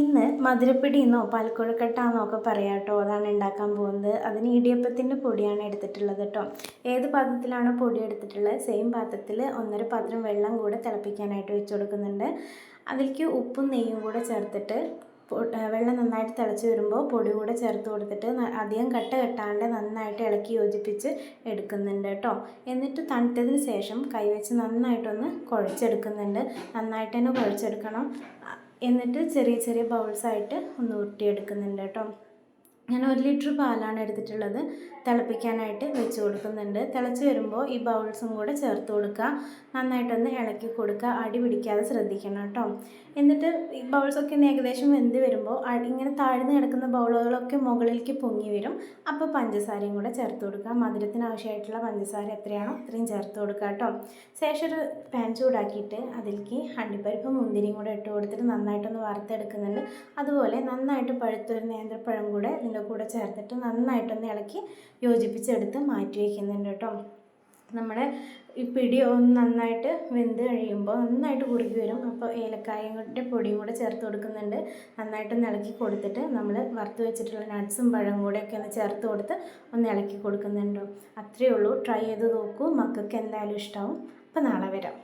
ഇന്ന് മധുരപ്പിടി എന്നോ പാൽക്കുഴക്കട്ടാന്നോ ഒക്കെ പറയാം കേട്ടോ. അതാണ് ഉണ്ടാക്കാൻ പോകുന്നത്. അതിന് ഇടിയപ്പത്തിന്റെ പൊടിയാണ് എടുത്തിട്ടുള്ളത് കേട്ടോ. ഏത് പാത്രത്തിലാണ് പൊടി എടുത്തിട്ടുള്ളത് സെയിം പാത്രത്തിൽ ഒന്നര പാത്രം വെള്ളം കൂടെ തിളപ്പിക്കാനായിട്ട് വെച്ച് കൊടുക്കുന്നുണ്ട്. അതിലേക്ക് ഉപ്പും നെയ്യും കൂടെ ചേർത്തിട്ട് വെള്ളം നന്നായിട്ട് തിളച്ച് വരുമ്പോൾ പൊടി കൂടെ ചേർത്ത് കൊടുത്തിട്ട് അധികം കട്ട കെട്ടാണ്ട് നന്നായിട്ട് ഇളക്കി യോജിപ്പിച്ച് എടുക്കുന്നുണ്ട് കേട്ടോ. എന്നിട്ട് തണുത്തതിന് ശേഷം കൈവച്ച് നന്നായിട്ടൊന്ന് കുഴച്ചെടുക്കുന്നുണ്ട്. നന്നായിട്ട് തന്നെ കുഴച്ചെടുക്കണം. എന്നിട്ട് ചെറിയ ചെറിയ ബൗൾസായിട്ട് ഒന്ന് ഉരുട്ടിയെടുക്കുന്നുണ്ട് കേട്ടോ. ഞാൻ ഒരു ലിറ്റർ പാലാണ് എടുത്തിട്ടുള്ളത് തിളപ്പിക്കാനായിട്ട് വെച്ച് കൊടുക്കുന്നുണ്ട്. തിളച്ച് വരുമ്പോൾ ഈ ബൗൾസും കൂടെ ചേർത്ത് കൊടുക്കുക. നന്നായിട്ടൊന്ന് ഇളക്കി കൊടുക്കുക. അടി പിടിക്കാതെ ശ്രദ്ധിക്കണം കേട്ടോ. എന്നിട്ട് ഈ ബൗൾസൊക്കെ ഒന്ന് ഏകദേശം വെന്ത് വരുമ്പോൾ ഇങ്ങനെ താഴ്ന്ന് കിടക്കുന്ന ബൗളുകളൊക്കെ മുകളിലേക്ക് പൊങ്ങി വരും. അപ്പോൾ പഞ്ചസാരയും കൂടെ ചേർത്ത് കൊടുക്കുക. മധുരത്തിന് ആവശ്യമായിട്ടുള്ള പഞ്ചസാര എത്രയാണോ അത്രയും ചേർത്ത് കൊടുക്കുക കേട്ടോ. ശേഷം ഒരു പാൻ ചൂടാക്കിയിട്ട് അതിലേക്ക് അണ്ടിപ്പരിപ്പ് മുന്തിരിയും കൂടെ ഇട്ട് കൊടുത്തിട്ട് നന്നായിട്ടൊന്ന് വറുത്തെടുക്കുന്നുണ്ട്. അതുപോലെ നന്നായിട്ട് പഴുത്തൊരു നേന്ത്രപ്പഴം കൂടെ ഇതിന്റെ കൂടെ ചേർത്തിട്ട് നന്നായിട്ടൊന്ന് ഇളക്കി യോജിപ്പിച്ചെടുത്ത് മാറ്റി വയ്ക്കുന്നുണ്ട് കേട്ടോ. നമ്മുടെ ഈ പിടി ഒന്ന് നന്നായിട്ട് വെന്ത് കഴിയുമ്പോൾ നന്നായിട്ട് കുറുകി വരും. അപ്പോൾ ഏലക്കായയുടെ പൊടിയും കൂടെ ചേർത്ത് കൊടുക്കുന്നുണ്ട്. നന്നായിട്ടൊന്ന് ഇളക്കി കൊടുത്തിട്ട് നമ്മൾ വറുത്ത് വെച്ചിട്ടുള്ള നട്ട്സും പഴം കൂടെയൊക്കെ ഒന്ന് ചേർത്ത് കൊടുത്ത് ഒന്ന് ഇളക്കി കൊടുക്കുന്നുണ്ടോ. അത്രയേ ഉള്ളൂ. ട്രൈ ചെയ്ത് നോക്കൂ. മക്കൾക്ക് എന്തായാലും ഇഷ്ടമാവും അപ്പോൾ നാളെ വരാം.